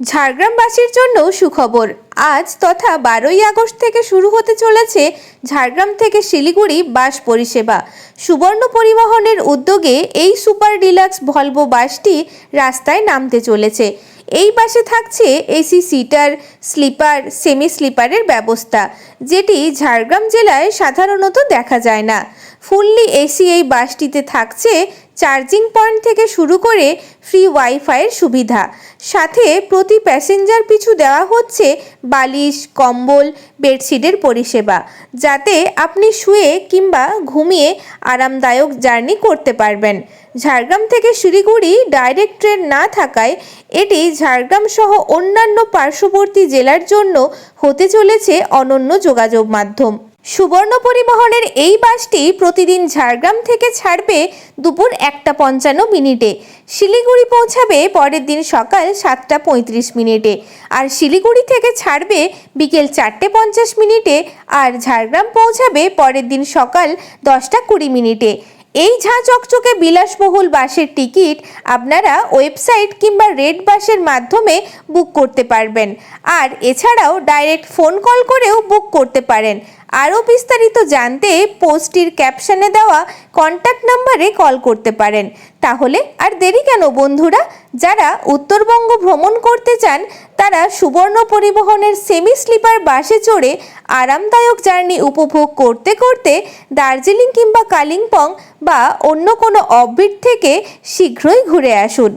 ঝাড়গ্রামবাসীর জন্য সুখবর। আজ তথা বারোই আগস্ট থেকে শুরু হতে চলেছে ঝাড়গ্রাম থেকে শিলিগুড়ি বাস পরিষেবা। সুবর্ণ পরিবহনের উদ্যোগে এই সুপার ডিলাক্স ভলভো বাসটি রাস্তায় নামতে চলেছে। এই বাসে থাকছে এসি সিটার স্লিপার সেমি স্লিপারের ব্যবস্থা, যেটি ঝাড়গ্রাম জেলায় সাধারণত দেখা যায় না। ফুললি এসি এই বাসটিতে থাকছে চার্জিং পয়েন্ট থেকে শুরু করে ফ্রি ওয়াইফাইয়ের সুবিধা। সাথে প্রতি প্যাসেঞ্জার পিছু দেওয়া হচ্ছে বালিশ, কম্বল, বেডশিটের পরিষেবা, যাতে আপনি শুয়ে কিংবা ঘুমিয়ে আরামদায়ক জার্নি করতে পারবেন। ঝাড়গ্রাম থেকে শিলিগুড়ি ডাইরেক্ট ট্রেন না থাকায় এটি ঝাড়গ্রাম সহ অন্যান্য পার্শ্ববর্তী জেলার জন্য হতে চলেছে অনন্য যোগাযোগ মাধ্যম। সুবর্ণ পরিবহনের এই বাসটি প্রতিদিন ঝাড়গ্রাম থেকে ছাড়বে দুপুর একটা পঞ্চান্ন মিনিটে। শিলিগুড়ি পৌঁছাবে পরের দিন সকাল সাতটা পঁয়ত্রিশ মিনিটে। আর শিলিগুড়ি থেকে ছাড়বে বিকেল চারটে পঞ্চাশ মিনিটে। আর ঝাড়গ্রাম পৌঁছাবে পরের দিন সকাল দশটা কুড়ি মিনিটে। এই ঝাঁ চকচকে বিলাসবহুল বাসের টিকিট আপনারা ওয়েবসাইট কিংবা রেড বাসের মাধ্যমে বুক করতে পারবেন। আর এছাড়াও ডাইরেক্ট ফোন কল করেও বুক করতে পারেন। আরও বিস্তারিত জানতে পোস্টটির ক্যাপশনে দেওয়া কন্ট্যাক্ট নাম্বারে কল করতে পারেন। তাহলে আর দেরি কেন বন্ধুরা? যারা উত্তরবঙ্গ ভ্রমণ করতে চান, তারা সুবর্ণ পরিবহনের সেমি স্লিপার বাসে চড়ে আরামদায়ক জার্নি উপভোগ করতে করতে দার্জিলিং কিংবা কালিম্পং বা অন্য কোনো অফবিট থেকে শীঘ্রই ঘুরে আসুন।